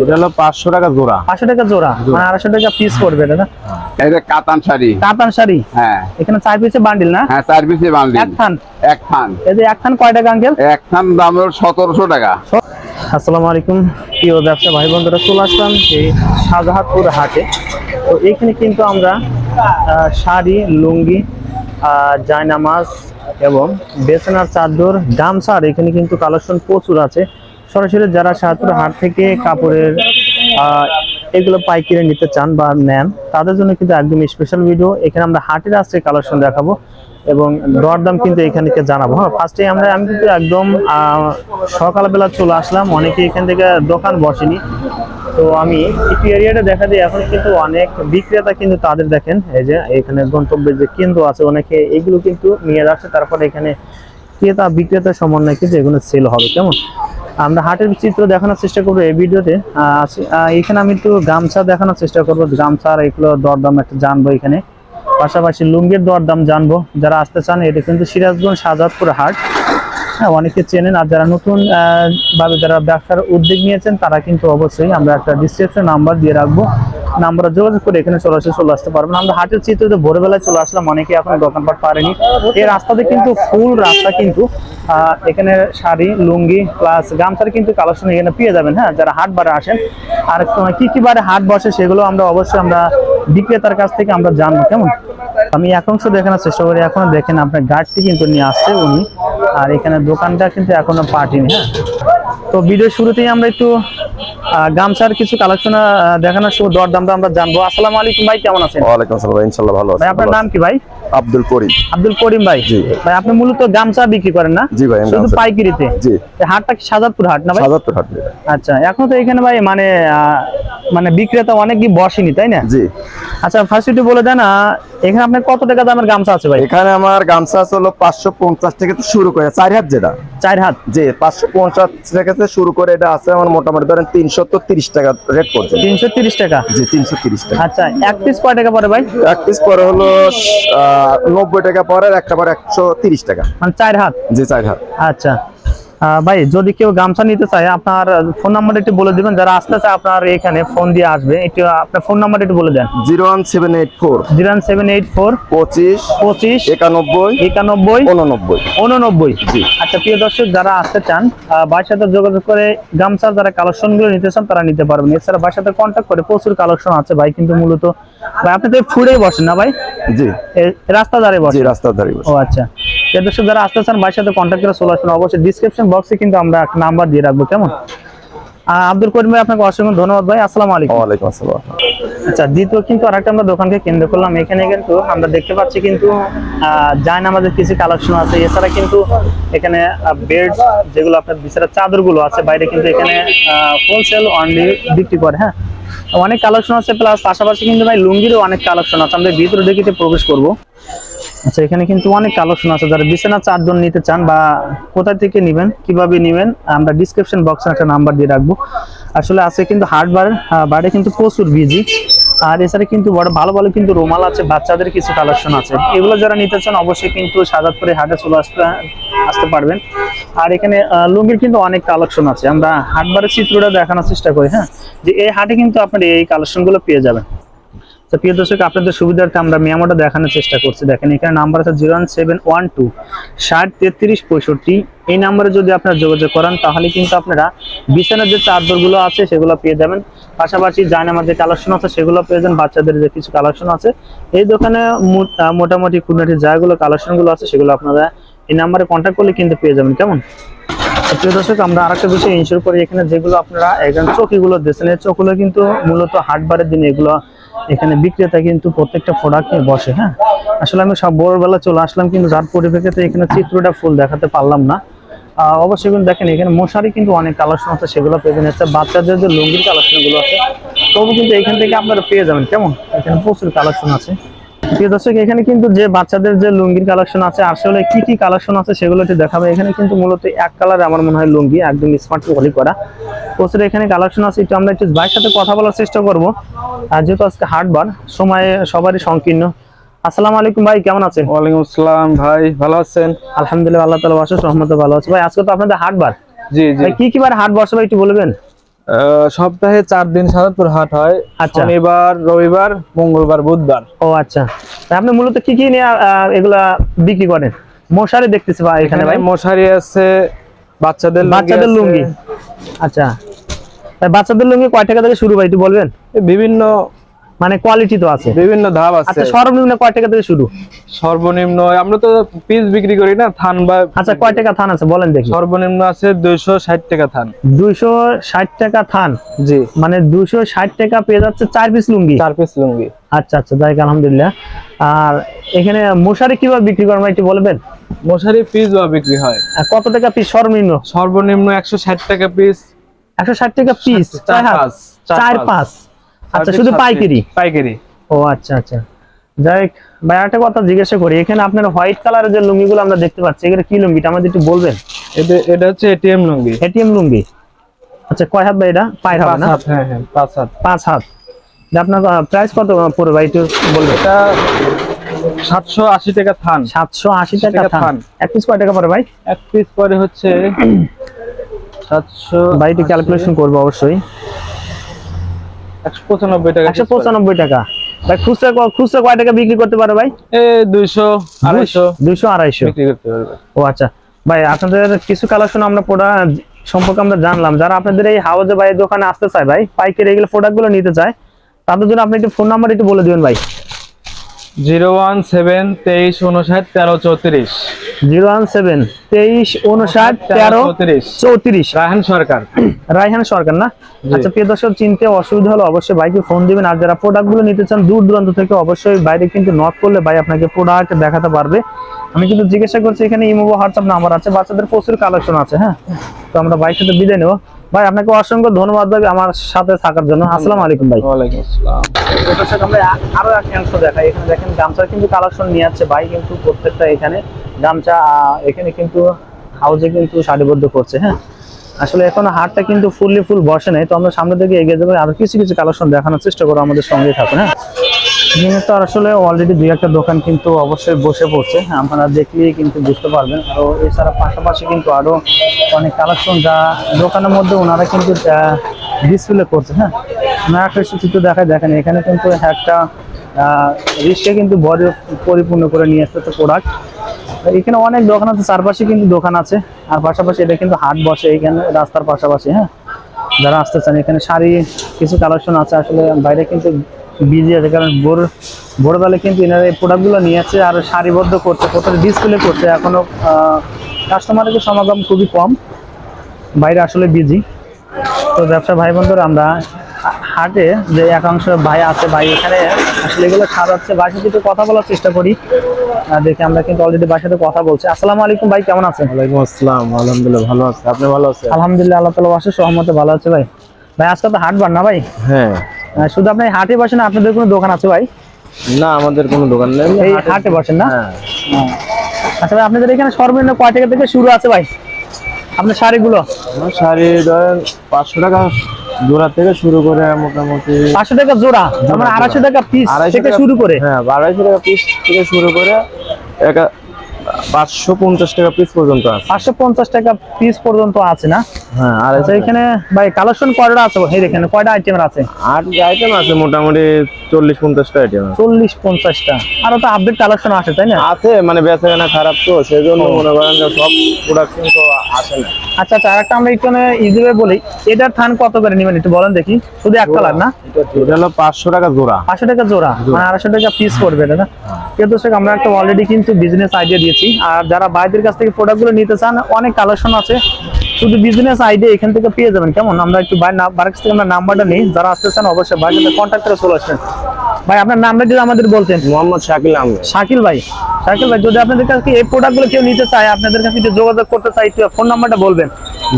এটা হলো টাকা জোড়া। টাকা জোড়া। মানে আড়াইশো টাকা পিস পড়বে না? এটা কাতান শাড়ি। কাতান শাড়ি? হ্যাঁ। এখানে চার পিসে বান্ডিল না? হ্যাঁ চার পিসে বান্ডিল এক থান? এক থান। এই যে এক থান কয় টাকা আঙ্কেল এক থান দাম হলো সতেরোশো টাকা। আসসালামু আলাইকুম। প্রিয় ব্যবসা ভাই বন্ধুরা চলে আসলাম এই শাহজাহাদপুর হাটে। তো এখানে কিন্তু আমরা শাড়ি লুঙ্গি জায়নামাজ এবং বেসনার চাদর গামছার এখানে কিন্তু কালেকশন প্রচুর আছে। সরাসরি যারা শাহজাহাদপুর হাট থেকে কাপড়ের এগুলো পাইকারি নিতে চান বা নেন, তাদের জন্য কিন্তু একদম স্পেশাল ভিডিও এখানে আমরা হাটের আজকে কালেকশন দেখাবো এবং দরদাম কিন্তু এখান থেকে জানাব। হ্যাঁ ফার্স্টে আমরা, আমি কিন্তু একদম সকালবেলা চলে আসলাম। অনেকে এখান থেকে দোকান বসেনি। তো আমি একটু এরিয়াটা দেখা দিই। এখন কিন্তু অনেক বিক্রেতা কিন্তু তাদের দেখেন, এই যে এখানে গন্তব্যের যে কেন্দ্র আছে, অনেকে এগুলো কিন্তু নিয়ে যাচ্ছে। তারপরে এখানে ক্রেতা বিক্রেতা সমন্বয় কিন্তু এগুলো সেল হবে। কেমন? আমরা হাটের চিত্র দেখানোর চেষ্টা করব এই ভিডিওতে। এখানে আমি একটু গামছা দেখানোর চেষ্টা করব। গামছা আর এগুলো দরদাম একটা জানব এখানে। পাশাপাশি লুঙ্গের দরদাম জানব। যারা আসতে চান, এটা কিন্তু সিরাজগঞ্জ শাহজাদপুর হাট। অনেকে চেনেন আর যারা নতুন ভাবে যারা ব্যবসার উদ্যোগ নিয়েছেন, তারা কিন্তু অবশ্যই আমরা একটা ডিসক্রিপশন নাম্বার দিয়ে রাখব। নাম্বারে যোগাযোগ করে এখানে সরাসরি চলে আসতে পারবেন। আমরা হাটের চিত্রতে ভোরবেলায় চলে আসলাম, অনেকে এখন দোকানপাট পারেনি। এই রাস্তাতে কিন্তু ফুল রাস্তা কিন্তু এখানে শাড়ি, লুঙ্গি প্লাস গামছার কিন্তু কালেকশন এখানে পেয়ে যাবেন হ্যাঁ যারা হাট বারে আসেন। আর কি কি বারে হাট বসে সেগুলো আমরা অবশ্যই আমরা বিক্রেতার কাছ থেকে আমরা জানব, কেমন? আমি এক অংশ দেখানোর চেষ্টা করি, এখনও দেখেন আপনার গার্ডটি কিন্তু নিয়ে আসছে উনি। আর এখানে দোকানটা কিন্তু এখনও পাঠিনি হ্যাঁ? তো ভিডিও শুরুতেই আমরা একটু গামছার কিছু কালেকশন দেখানোর শুরু দরদামটা আমরা জানব। আসসালামু আলাইকুম ভাই কেমন আছেন? ওয়ালাইকুম আসসালাম ভাই, ইনশাল্লাহ ভালো ভাই আছি আপনার নাম কি ভাই? আব্দুল করিম। আব্দুল করিম ভাই। জি। ভাই আপনি মূলত গামছা বিক্রি করেন না? জি ভাই, শুধু পাইকারিতে? জি। এই হাটটা কি সাজাদপুর হাট না ভাই? সাজাদপুর হাট আচ্ছা এখন তো এখানে ভাই মানে আহ, মানে বিক্রেতা অনেক কি বসেনি তাই না? জি। আচ্ছা ফার্স্ট একটু বলে দেন এখানে আপনার কত টাকা দামের গামছা আছে ভাই? এখানে আমার গামছা আছে হলো পাঁচশো পঞ্চাশ থেকে শুরু করে চার হাত যেটা। চার হাত। জি পাঁচশো পঞ্চাশ থেকে শুরু করে এটা আছে আমার মোটামুটি ধরেন তিনশো তো তিরিশ টাকা রেট পড়ছে। তিনশো তিরিশ টাকা? জি তিনশো তিরিশ টাকা। আচ্ছা এক পিস কয় টাকা পড়ে ভাই? এক পিস পরে হলো নব্বই টাকা পরে একটা পরে একশো তিরিশ টাকা। মানে চার হাত? জি চার হাত। আচ্ছা। ভাই যদি কেউ গামছা নিতে চায় আপনার ফোন নাম্বার একটু বলে দিবেন। যারা আসতে চায় আপনার এখানে ফোন দিয়ে আসবে। একটু আপনার ফোন নাম্বার একটু বলে দেন। Zero one seven eight four zero seven eight four পঁচিশ পঁচিশ একানব্বই একানব্বই উননব্বই। উননব্বই। জি। আচ্ছা প্রিয় দর্শক যারা আসতে চান ভাইয়ের সাথে যোগাযোগ করে গামছার যারা কালেকশনগুলো নিতে চান তারা নিতে পারবেন। এছাড়া ভাইয়ের সাথে কন্ট্যাক্ট করে প্রচুর কালেকশন আছে ভাই কিন্তু মূলত ভাই আপনি তো ফুড়েই বসেন না ভাই? জি। রাস্তা ধারে বসেন। ধারে ও আচ্ছা। দর্শক যারা আসতে চান ভাইয়ের সাথে কন্ট্যাক্ট করে চলে আসবেন অবশ্যই ডিসক্রিপশন বক্সে কিন্তু আমরা একটা নাম্বার দিয়ে রাখব কেমন? আব্দুল করিম ভাই আপনাকে অসংখ্য ধন্যবাদ ভাই। আসসালামু আলাইকুম। ওয়ালাইকুম আসসালাম। আচ্ছা দ্বিতীয় কিন্তু আরেকটা আমরা দোকানকে কেন্দ্র করলাম। এখানে কিন্তু আমরা দেখতে পাচ্ছি কিন্তু জান আমাদের কিছু কালেকশন আছে। এছাড়া কিন্তু এখানে বেড যেগুলো আপনার বিছানা চাদরগুলো আছে বাইরে কিন্তু এখানে হোলসেল অনলি বিক্রি করে হ্যাঁ? অনেক কালেকশন আছে প্লাস পাশাপাশি কিন্তু ভাই লুঙ্গিরও অনেক কালেকশন আছে। আমরা ভিতরে দেখিতে প্রবেশ করব। আচ্ছা এখানে কিন্তু অনেক কালেকশন আছে। যারা বিছানা চাদর নিতে চান বা কোথা থেকে নেবেন, কীভাবে নেবেন, আমরা ডিসক্রিপশন বক্সে একটা নাম্বার দিয়ে রাখব। আসলে আছে কিন্তু হাটবার বাড়ি কিন্তু প্রচুর বিজি আর এছাড়া কিন্তু বড়, ভালো ভালো কিন্তু রুমাল আছে, বাচ্চাদের কিছু কালেকশন আছে। এগুলো যারা নিতে চান, অবশ্যই কিন্তু সাজাদপুরে হাটে চলে আসতে আসতে পারবেন। আর এখানে লুঙ্গির কিন্তু অনেক কালেকশন আছে। আমরা হাটবারের চিত্রটা দেখানোর চেষ্টা করি হ্যাঁ? যে এই হাটে কিন্তু আপনার এই কালেকশনগুলো পেয়ে যাবেন। তো প্রিয় দর্শক, আপনাদের সুবিধার্থে আমরা মেমোটা দেখানোর চেষ্টা করছি। দেখেন, এখানে নাম্বার আছে zero one seven one two ষাট তেত্রিশ পঁয়ষট্টি। এই নাম্বারে যদি আপনারা যোগাযোগ করেন, তাহলে কিন্তু আপনারা বিছানার যে চাদরগুলো আছে, সেগুলো পেয়ে যাবেন। পাশাপাশি জায়নামার যে কালেকশন আছে, সেগুলো পেয়ে যাবেন। বাচ্চাদের যে কিছু কালেকশন আছে, এই দোকানে মোটামুটি খুঁটিনাটি যাগুলো কালেকশনগুলো আছে, সেগুলো আপনারা এই নাম্বারে কন্ট্যাক্ট করলে কিন্তু পেয়ে যাবেন। কেমন? প্রিয় দর্শক, আমরা আরেকটা বিষয় করি, এখানে যেগুলো আপনারা একজন চকিগুলো এই কিন্তু মূলত হাটবারের দিনে এগুলো এখানে বিক্রেতা কিন্তু প্রত্যেকটা প্রোডাক্ট নিয়ে বসে হ্যাঁ? আসলে আমি সব ভোরবেলা চলে আসলাম, কিন্তু যার পরিপ্রেক্ষিতে এখানে চিত্রটা ফুল দেখাতে পারলাম না। অবশ্যই কিন্তু দেখেন, এখানে মশারি কিন্তু অনেক কালেকশন আছে সেগুলো পেয়ে এছাড়া বাচ্চাদের যে লুঙ্গির কালেকশনগুলো আছে, তবু কিন্তু এখান থেকে আপনারা পেয়ে যাবেন, কেমন? এখানে প্রচুর কালেকশন আছে। প্রিয় দর্শক এখানে কিন্তু যে বাচ্চাদের যে লুঙ্গির কালেকশন আছে আসলে কি কি কালেকশন আছে সেগুলো একটু দেখাবে। এখানে কিন্তু মূলত এক কালার আমার মনে হয় লুঙ্গি একদম স্মার্ট কোয়ালি করা। প্রচুর এখানে কালেকশন আছে একটু আমরা একটু ভাইয়ের সাথে কথা বলার চেষ্টা করব। আর যেহেতু আজকে হাটবার সময় সবারই সংকীর্ণ। আসসালামু আলাইকুম ভাই কেমন আছেন? ওয়ালাইকুম আসসালাম ভাই ভালো আছেন? আলহামদুলিল্লাহ আল্লাহ তালা বাসা রহমতে ভালো আছে। ভাই আজকে তো আপনাদের হাটবার জি জি। কি কি বার হাট বসে ভাই একটু বলবেন? সপ্তাহে চার দিন সাদাতপুর হাট হয়। আচ্ছা। শনিবার রবিবার মঙ্গলবার বুধবার। ও আচ্ছা। আপনি মূলত কি কি নিয়ে এগুলা বিক্রি করেন? মশারি দেখতেছি ভাই এখানে এখানে ভাই। মশারি আছে বাচ্চাদের বাচ্চাদের লুঙ্গি। আচ্ছা। বাচ্চাদের লুঙ্গি কয় টাকা থেকে শুরু ভাই একটু বলবেন? বিভিন্ন মানে কোয়ালিটি তো আছে। বিভিন্ন ধাপ আছে। আচ্ছা সর্বনিম্ন কয় টাকা থেকে শুরু? সর্বনিম্ন আমরা তো পিস বিক্রি করি না থান বা আচ্ছা কয় টাকা থান আছে? বলেন দেখি। সর্বনিম্ন আছে দুইশো ষাট টাকা থান। দুইশো ষাট টাকা থান? জি। মানে দুইশো ষাট টাকা পেয়ে যাচ্ছে চার পিস লুঙ্গি? চার পিস লুঙ্গি। আচ্ছা আচ্ছা যাই আলহামদুলিল্লাহ। আর এখানে মশারি কীভাবে বিক্রি করেন একটু বলবেন? মশারি পিস বা বিক্রি হয়? আর কত টাকা পিস সর্বনিম্ন? সর্বনিম্ন একশো ষাট টাকা পিস একশো ষাট টাকা পিস চার পাঁচ, চার পাঁচ। আচ্ছা শুধু পাইকারি? পাইকারি। ও আচ্ছা আচ্ছা। যাই হোক, ভাই একটা কথা জিজ্ঞাসা করি। এখানে আপনার হোয়াইট কালারের যে লুঙ্গিগুলো আমরা দেখতে পাচ্ছি এগুলো কি লুঙ্গিটা আমাদের একটু বলবেন? এটা হচ্ছে এটিএম লুঙ্গি। এটিএম লুঙ্গি? আচ্ছা কয় হাত ভাই এটা? পায়ের হবে পাঁচ না? হাত হ্যাঁ হ্যাঁ পাঁচ হাত। পাঁচ হাত। যে আপনার প্রাইস কত পড়বে ভাই একটু বলবেন? এটা সাতশো আশি টাকা থান। সাতশো আশি টাকা টাকা থান। এক পিস কয় টাকা পড়ে ভাই? এক পিস পরে হচ্ছে সাতশো ভাই একটু ক্যালকুলেশন করব অবশ্যই। একশো পঁচানব্বই টাকা একশো পঁচানব্বই টাকা। ভাই খুচরা খুচরা কয় টাকা বিক্রি করতে পারে ভাই? আড়াইশো। বিক্রি করতে পারবে ও আচ্ছা। ভাই আপনাদের কিছু কালেকশন আমরা প্রোডাক্ট সম্পর্কে আমরা জানলাম। যারা আপনাদের এই হাউজে ভাই দোকানে আসতে চায় ভাই পাইকারি এগুলো প্রোডাক্টগুলো নিতে চায় তাদের জন্য আপনি একটু ফোন নাম্বার একটু বলে দিবেন ভাই। জিরো ওয়ান সেভেন তেইশ উনষাট তেরো চৌত্রিশ। জিরো ওয়ান সেভেন তেইশ উনষাট তেরো চৌত্রিশ। চৌত্রিশ। রায়হান সরকার। রায়হান সরকার না? আচ্ছা প্রিয় দর্শক চিনতে অসুবিধা হলে অবশ্যই ভাইকে ফোন দিবেন। আর যারা প্রোডাক্ট নিতে চান দূর দূরান্ত থেকে অবশ্যই বাইরে কিন্তু নক করলে ভাই আপনাকে প্রোডাক্ট দেখাতে পারবে। আমি কিন্তু জিজ্ঞাসা করছি এখানে ইমো হোয়াটসঅ্যাপ নাম্বার আছে। বাচ্চাদের প্রচুর কালেকশন আছে হ্যাঁ? তো আমরা বাইক সাথে বিদায় নেব। ভাই আপনাকে অসংখ্য ধন্যবাদ ভাই আমার সাথে থাকার জন্য। আসসালামু আলাইকুম ভাই। ওয়ালাইকুম আসসালাম। আমরা আরও এক অংশ দেখাই। এখানে দেখেন গামছার কিন্তু কালেকশন নিয়ে যাচ্ছে ভাই কিন্তু প্রত্যেকটা এখানে। গামছা এখানে কিন্তু হাউজে কিন্তু সারিবদ্ধ করছে হ্যাঁ? আসলে এখন হাটটা কিন্তু ফুললি ফুল বসে নেই, তো আমরা সামনে দিকে এগিয়ে যাব। আরও কিছু কিছু কালেকশন দেখানোর চেষ্টা করব আমাদের সঙ্গে থাকুন হ্যাঁ? তো আসলে অলরেডি দুই একটা দোকান কিন্তু অবশ্যই বসে পড়ছে আপনারা দেখলেই কিন্তু বুঝতে পারবেন। আরও এছাড়া পাশাপাশি কিন্তু আরও অনেক কালেকশন যা দোকানের মধ্যে ওনারা কিন্তু ডিসপ্লে করছে হ্যাঁ? ওনারা একটা চিত্র দেখায় দেখেন, এখানে কিন্তু একটা রিস্কে কিন্তু বডি পরিপূর্ণ করে নিয়ে আসতেছে প্রোডাক্ট এখানে অনেক দোকান আছে, চারপাশে কিন্তু দোকান আছে। আর পাশাপাশি এটা কিন্তু হাট বসে এখানে, রাস্তার পাশাপাশি হ্যাঁ? যারা আসতে চান এখানে শাড়ি কিছু কালেকশন আছে। আসলে বাইরে কিন্তু বিজি আছে, কারণ ভোর ভোরবেলা কিন্তু এনারা এই প্রোডাক্টগুলো নিয়ে আসছে আর সারিবদ্ধ করছে কোথাও ডিসপ্লে করছে, এখনও কাস্টমারের সমাগম খুবই কম। বাইরে আসলে বিজি তো ব্যবসা ভাই বন্ধুরা আমরা হাটে যে একাংশ ভাই আছে ভাই এখানে আসলে এগুলো সাজাচ্ছে ভাইয়ের সাথে কথা বলার চেষ্টা করি। দেখে আমরা কিন্তু অলরেডি ভাইয়ের সাথে কথা বলছি। আসসালামু আলাইকুম ভাই কেমন আছেন? ওয়ালাইকুম আসসালাম আলহামদুলিল্লাহ ভালো আছে। আপনি ভালো আছেন? আলহামদুলিল্লাহ আল্লাহ তালা বাসে সহমতে ভালো আছে ভাই। ভাই আজকে তো হাট বার না ভাই? হ্যাঁ। শুধু আপনি হাটে বসেন আপনাদের কোনো দোকান আছে ভাই? না আমাদের কোনো দোকান নেই। এই হাটে বসেন না? হ্যাঁ। আচ্ছা ভাই আপনাদের এখানে সর্বনিম্ন কয় টাকা থেকে শুরু আছে ভাই? আপনার শাড়িগুলো? আমার শাড়ি ধরেন পাঁচশো টাকা জোড়া থেকে শুরু করে মোটামুটি পাঁচশো টাকা জোড়া মানে আড়াইশো টাকা পিস আড়াইশো থেকে টাকা- শুরু করে। হ্যাঁ আড়াইশো টাকা পিস থেকে শুরু করে একা পাঁচশো পঞ্চাশ টাকা পিস পর্যন্ত আছে। পাঁচশো পঞ্চাশ টাকা পিস পর্যন্ত আছে না? হ্যাঁ আচ্ছা এখানে ভাই কালেকশন কয়টা আছে? এই দেখেন কয়টা আইটেম আছে? আট আইটেম আছে মোটামুটি চল্লিশ পঞ্চাশটা আইটেম আছে। চল্লিশ পঞ্চাশটা আরও তো আপডেট কালেকশন আছে তাই না? আছে মানে বেচা কেনা খারাপ তো। মনে করেন যে সব প্রোডাক্ট কিন্তু আসে না। আচ্ছা আচ্ছা আরেকটা আমরা ইজিভাবে বলি। এটার থান কত করে নেবেন একটু বলেন দেখি? শুধু এক কালার না? এটা হলো পাঁচশো টাকা জোড়া। পাঁচশো টাকা জোড়া। মানে আড়াইশো টাকা পিস পড়বে না? প্রিয় দর্শক আমরা একটা অলরেডি কিন্তু বিজনেস আইডিয়া দিয়েছি। আর যারা বাইরের কাছ থেকে প্রোডাক্টগুলো নিতে চান অনেক কালেকশন আছে। শুধু বিজনেস আইডিয়া এখান থেকে পেয়ে যাবেন। কেমন? আমরা একটু বাইরের কাছ থেকে আমরা নাম্বারটা নিই। যারা আসতে চান অবশ্যই বাইরের সাথে কন্ট্যাক্ট করে চলে আসবেন। ভাই আপনার নামটা যদি আমাদের বলতেন। মোহাম্মদ শাকিল আহমেদ। শাকিল ভাই। শাকিল ভাই যদি আপনাদের কাছে এই প্রোডাক্টগুলো কেউ নিতে চায় আপনাদের কাছে যদি যোগাযোগ করতে চাই একটু ফোন নাম্বারটা বলবেন।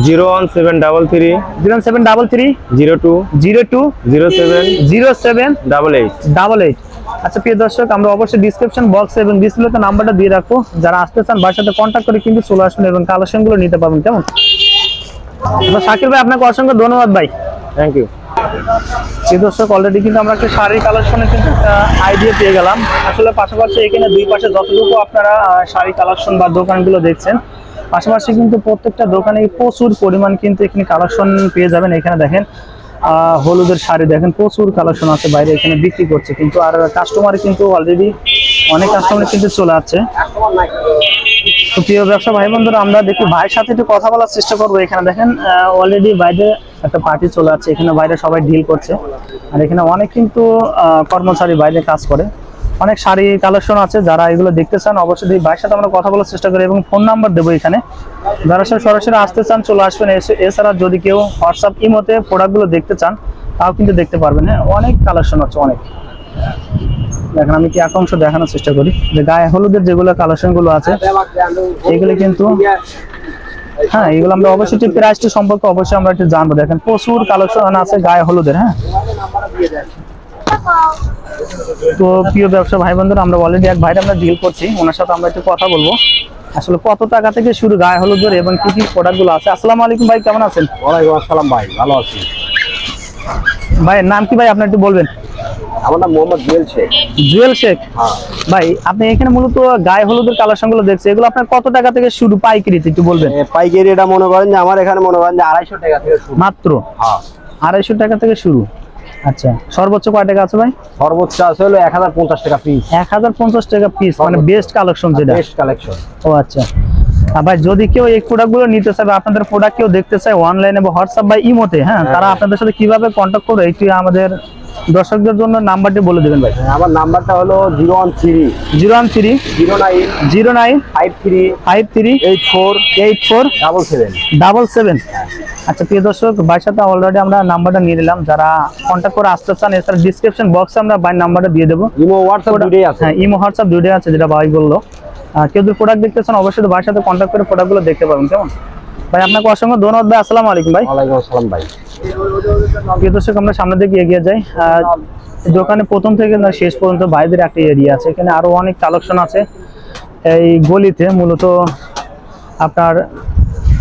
Zero one seven double three zero seven double three zero two zero two zero seven zero seven double eight. Double eight. আচ্ছা প্রিয় দর্শক আমরা অবশ্যই ডিসক্রিপশন বক্স এবং ডিসপ্লেতে নাম্বারটা দিয়ে রাখব। যারা আসতে চান বাসার সাথে কন্ট্যাক্ট করে কিন্তু চলে আসবেন এবং কালেকশনগুলো নিতে পারবেন কেমন? শাকিল ভাই আপনাকে অসংখ্য ধন্যবাদ ভাই। থ্যাংক ইউ দর্শক অলরেডি কিন্তু আমরা একটা শাড়ি কালেকশনে কিন্তু একটা আইডিয়া পেয়ে গেলাম। আসলে পাশাপাশি এখানে দুই পাশে যতটুকু আপনারা শাড়ি কালেকশন বা দোকানগুলো দেখছেন পাশাপাশি কিন্তু প্রত্যেকটা দোকানে প্রচুর পরিমাণ কিন্তু এখানে কালেকশন পেয়ে যাবেন। এখানে দেখেন হলুদের শাড়ি দেখেন, প্রচুর কালেকশন আছে বাইরে এখানে বিক্রি করছে, কিন্তু আর কাস্টমার কিন্তু অলরেডি অনেক কাস্টমার কিন্তু চলে আসছে। প্রিয় ব্যবসা ভাই বন্ধুরা, আমরা দেখি ভাইয়ের সাথে একটু কথা বলার চেষ্টা করব এখানে, দেখেন অলরেডি বাইরে একটা পার্টি চলে আছে এখানে বাইরে সবাই ডিল করছে। আর এখানে অনেক কিন্তু কর্মচারী বাইরে কাজ করে। অনেক শাড়ি কালেকশন আছে, যারা এগুলো দেখতে চান অবশ্যই ভাইয়ের সাথে আমরা কথা বলার চেষ্টা করি এবং ফোন নাম্বার দেবো এখানে। যারা সব সরাসরি আসতে চান, চলে আসবেন। এছাড়া যদি কেউ হোয়াটসঅ্যাপ ইমোতে প্রোডাক্টগুলো দেখতে চান, তাও কিন্তু দেখতে পারবেন। হ্যাঁ অনেক কালেকশন আছে, অনেক। দেখেন, আমি কি একাংশ দেখানোর চেষ্টা করি? যে গায়ে হলুদের যেগুলো কালেকশনগুলো আছে, এগুলো কিন্তু হ্যাঁ এগুলো আমরা অবশ্যই প্রাইসটি সম্পর্কে অবশ্যই আমরা একটু জানব। দেখেন, প্রচুর কালেকশন আছে গায়ে হলুদের হ্যাঁ। তো প্রিয় ব্যবসা ভাই বন্ধুরা আমরা অলরেডি এক ভাইরা আমরা ডিল করছি। ওনার সাথে আমরা একটু কথা বলব। আসলে কত টাকা থেকে শুরু গায়ে হলুদের এবং কি কি প্রোডাক্টগুলো আছে? আসসালামু আলাইকুম ভাই কেমন আছেন? ওয়ালাইকুম আসসালাম ভাই ভালো আছি। ভাইয়ের নাম কি ভাই? আপনি একটু বলবেন। আমার নাম মোহাম্মদ জুয়েল শেখ। জুয়েল শেখ? ভাই আপনি এখানে মূলত গায়ে হলুদের কালেকশনগুলো দেখছেন এগুলো আপনার কত টাকা থেকে শুরু পাইকারিতে একটু বলবেন? পাইকারি এটা মনে করেন যে আমার এখানে মনে করেন যে আড়াইশো টাকা থেকে শুরু। মাত্র? হ্যাঁ। আড়াইশো টাকা থেকে শুরু? আচ্ছা সর্বোচ্চ কয় টাকা আছে ভাই? সর্বোচ্চ আছে হলো এক হাজার পঞ্চাশ টাকা পিস এক হাজার পঞ্চাশ টাকা পিস মানে বেস্ট কালেকশন যেটা। বেস্ট কালেকশন ও আচ্ছা। আবার ভাই যদি কেউ এই প্রোডাক্টগুলো নিতে চায় বা আপনাদের প্রোডাক্ট কেউ দেখতে চায় অনলাইনে বা হোয়াটসঅ্যাপ বা ইমোতে হ্যাঁ তারা আপনাদের সাথে কীভাবে কন্ট্যাক্ট করবে? একটু আমাদের দর্শকদের জন্য নাম্বারটি বলে দেবেন ভাই। আমার নাম্বারটা হলো zero one three. Zero one three zero nine zero nine five three five three eight four eight four double seven. Double seven. আচ্ছা প্রিয় দর্শক ভাইয়ের সাথে অলরেডি আমরা নাম্বারটা নিয়ে নিলাম। যারা কন্ট্যাক্ট করে আসতে চান এছাড়া ডিসক্রিপশন বক্সে আমরা ভাই নাম্বারটা দিয়ে দেবো। ইমো হোয়াটসঅ্যাপ দুটোই আছে। হ্যাঁ ইমো হোয়াটসঅ্যাপ দুটোই আছে যেটা ভাই বলল। কেউ যদি প্রোডাক্ট দেখতে চান অবশ্যই ভাইয়ের সাথে কন্ট্যাক্ট করে প্রোডাক্টগুলো দেখতে পাবেন কেমন? ভাই আপনাকে অসংখ্য ধন্যবাদ ভাই। আসসালামু আলাইকুম ভাই। ওয়ালাইকুম আসসালাম ভাই। প্রিয় দর্শক আমরা সামনের দিকে এগিয়ে যাই। দোকানে প্রথম থেকে না শেষ পর্যন্ত বাইরের একটা এরিয়া আছে। এখানে আরও অনেক কালেকশন আছে। এই গলিতে মূলত আপনার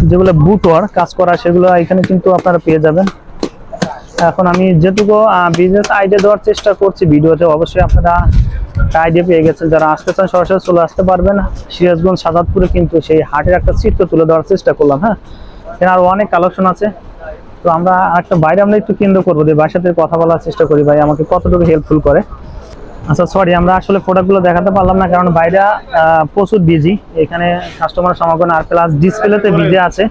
যেগুলো বুটওয়ার কাজ করা সেগুলো এখানে কিন্তু আপনারা পেয়ে যাবেন। এখন আমি যেটুকু বিজনেস আইডিয়া দেওয়ার চেষ্টা করছি ভিডিওতে অবশ্যই আপনারা আইডিয়া পেয়ে গেছেন যারা আসতে চান সরাসরি চলে আসতে পারবেন। সিরাজগঞ্জ সাদাতপুরে কিন্তু সেই হাটের একটা চিত্র তুলে ধরার চেষ্টা করলাম হ্যাঁ? এখানে আরও অনেক কালেকশন আছে। তো আমরা একটা বাইরে আমরা একটু কেন্দ্র করব, যে ভাইয়ের সাথে কথা বলার চেষ্টা করি। ভাই আমাকে কতটুকু হেল্পফুল করে? আচ্ছা সরি আমরা আসলে প্রোডাক্টগুলো দেখাতে পারলাম না, কারণ বাইরে প্রচুর বিজি এখানে কাস্টমার সমাগম আর প্লাস ডিসপ্লেতে বিজি আছে।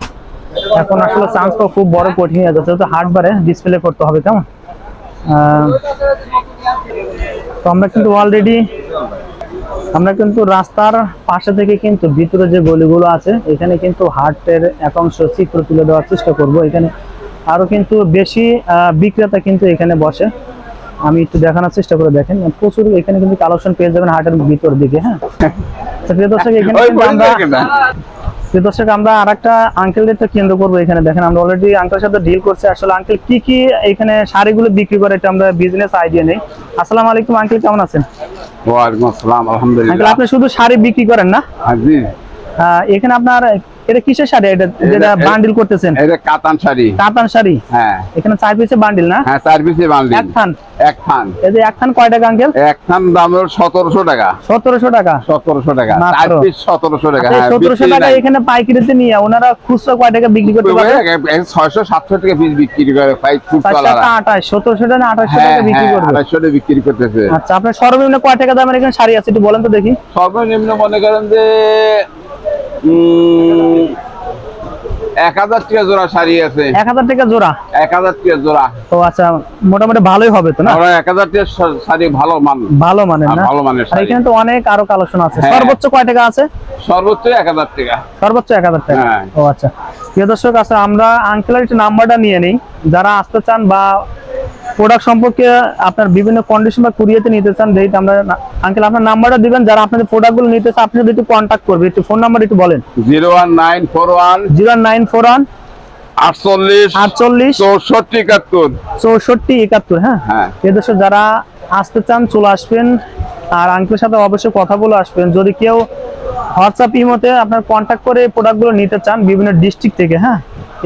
এখন আসলে চান্স তো খুব বড় কঠিন হয়ে যাচ্ছে তো হার্ডবারে ডিসপ্লে করতে হবে, কেমন? তো আমরা কিন্তু অলরেডি আমরা কিন্তু রাস্তার পাশে থেকে কিন্তু ভিতরে যে গলিগুলো আছে এখানে কিন্তু হাটের একাংশ চিত্র তুলে দেওয়ার চেষ্টা করব। এখানে আরও কিন্তু বেশি আহ, বিক্রেতা কিন্তু এখানে বসে। আমি একটু দেখানোর চেষ্টা করে দেখেন। প্রচুর এখানে কিন্তু কালেকশন পেয়ে যাবেন হার্টের ভিতর দিকে হ্যাঁ। দর্শক এখানে দর্শক আমরা আর একটা আঙ্কেলদের তো কেন্দ্র করব এখানে। দেখেন আমরা অলরেডি আঙ্কেল সাথে ডিল করছি। আসলে আঙ্কেল কি কি এখানে শাড়িগুলো বিক্রি করে এটা আমরা বিজনেস আইডিয়া নেই। আসসালামু আলাইকুম আঙ্কেল কেমন আছেন? ওয়ালাইকুম আসসালাম আঙ্কেল আপনি শুধু শাড়ি বিক্রি করেন না? হাজি আহ, এখানে আপনার এটা কিসের শাড়ি? এটা যেটা বান্ডিল করতেছেন? এটা কাতান শাড়ি। কাতান শাড়ি? হ্যাঁ। এখানে চার পিসে বান্ডিল না? হ্যাঁ চার পিসে বান্ডিল এক থান? এক থান। এই যে এক থান কয় টাকা আঙ্কেল? এক থান দাম হলো সতেরোশো টাকা। সতেরোশো টাকা? সতেরোশো টাকা। মাত্র। চার পিস সতেরোশো টাকা। হ্যাঁ সতেরোশো বিক্রি টাকা এখানে পাইকারিতে নিয়ে ওনারা খুচরা কয় টাকা বিক্রি করতে পারে ছয়শো সাতশো টাকা পিস বিক্রি করে ফাইভ ফুট চার তলারা সাতটা আঠাশ সতেরোশো টাকা আঠাশশো হ্যাঁ টাকা বিক্রি হ্যাঁ করবে? আড়াইশো টাকা বিক্রি করতেছে। আচ্ছা আপনার সর্বনিম্ন কয় টাকা দামের এখানে শাড়ি আছে একটু বলেন তো দেখি। সর্বনিম্ন মনে করেন যে এক হাজার টাকা জোড়া শাড়ি আছে। এক হাজার টাকা জোড়া? এক হাজার টাকা জোড়া। তো আচ্ছা মোটামুটি ভালোই হবে তো না? আমরা এক হাজার টাকা শাড়ি ভালো মান। ভালো মানের হ্যাঁ, না? ভালো মানের এখানে তো অনেক আরও কালেকশন আছে। হ্যাঁ। সর্বোচ্চ কয় টাকা আছে? সর্বোচ্চ এক হাজার টাকা। সর্বোচ্চ এক হাজার টাকা? হ্যাঁ। ও আচ্ছা। প্রিয় দর্শক আছে আমরা আঙ্কেলের নাম্বারটা নিয়ে নিই। যারা আসতে চান বা প্রোডাক্ট সম্পর্কে আপনার বিভিন্ন কন্ডিশন বা কুরিয়াতে নিতে চান যেহেতু আমরা আঙ্কেল আপনার নাম্বারটা দিবেন যারা আপনাদের প্রোডাক্টগুলো নিতে চান আপনি যদি একটু কন্ট্যাক্ট করবে একটু ফোন নাম্বার একটু বলেন। Zero one nine four one zero nine four one আটচল্লিশ আটচল্লিশ চৌষট্টি একাত্তর। চৌষট্টি একাত্তর হ্যাঁ? হ্যাঁ। এদেশে যারা আসতে চান চলে আসবেন আর আঙ্কেলের সাথে অবশ্যই কথা বলে আসবেন। যদি কেউ হোয়াটসঅ্যাপ ইমোতে আপনার কন্ট্যাক্ট করে প্রোডাক্টগুলো নিতে চান বিভিন্ন ডিস্ট্রিক্ট থেকে হ্যাঁ?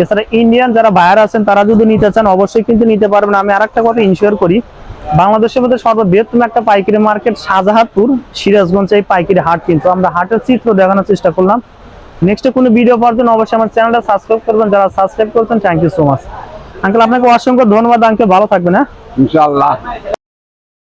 এছাড়া ইন্ডিয়ান যারা বায়ার আছেন, তারা যদি নিতে চান, অবশ্যই কিন্তু নিতে পারবেন। আমি আরেকটা কথা ইনশিওর করি, বাংলাদেশের মধ্যে সর্ববৃহত্তম একটা পাইকারি মার্কেট শাহজাহাদপুর সিরাজগঞ্জ এই পাইকারি হাট কিন্তু। আমরা হাটের চিত্র দেখানোর চেষ্টা করলাম। নেক্সট কোনো ভিডিও পাওয়ার জন্য অবশ্যই আমার চ্যানেলটা সাবস্ক্রাইব করবেন। যারা সাবস্ক্রাইব করছেন thank you so much uncle আপনাকে অসংখ্য ধন্যবাদ। আঙ্কেল ভালো থাকবেন হ্যাঁ? ইনশাল্লাহ